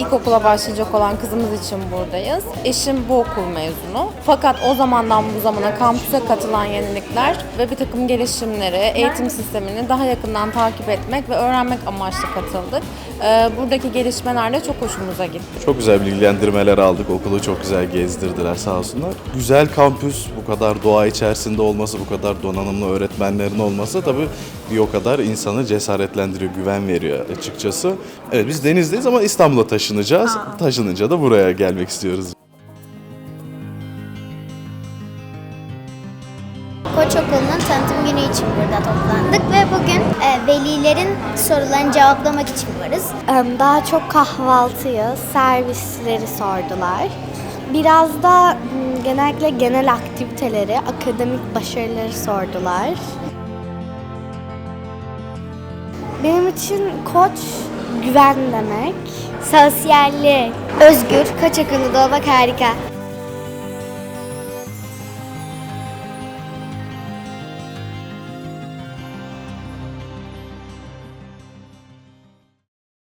İlkokula başlayacak olan kızımız için buradayız. Eşim bu okul mezunu. Fakat o zamandan bu zamana kampüse katılan yenilikler ve bir takım gelişimleri, eğitim sistemini daha yakından takip etmek ve öğrenmek amaçlı katıldık. Ee, Buradaki gelişmeler de çok hoşumuza gitti. Çok güzel bilgilendirmeler aldık. Okulu çok güzel gezdirdiler sağ olsunlar. Güzel kampüs, bu kadar doğa içerisinde olması, bu kadar donanımlı öğretmenlerin olması tabii bir o kadar insanı cesaretlendiriyor, güven veriyor açıkçası. Evet biz Deniz'deyiz ama İstanbul'a taşınacağız. Taşınınca da buraya gelmek istiyoruz. Koç Okulu'nun tanıtım günü için burada toplandık ve bugün e, velilerin sorularını cevaplamak için varız. Daha çok kahvaltıyı, servisleri sordular. Biraz da m, genellikle genel aktiviteleri, akademik başarıları sordular. Benim için koç güven demek. Sosyallik, özgür, Okulu'da olmak harika.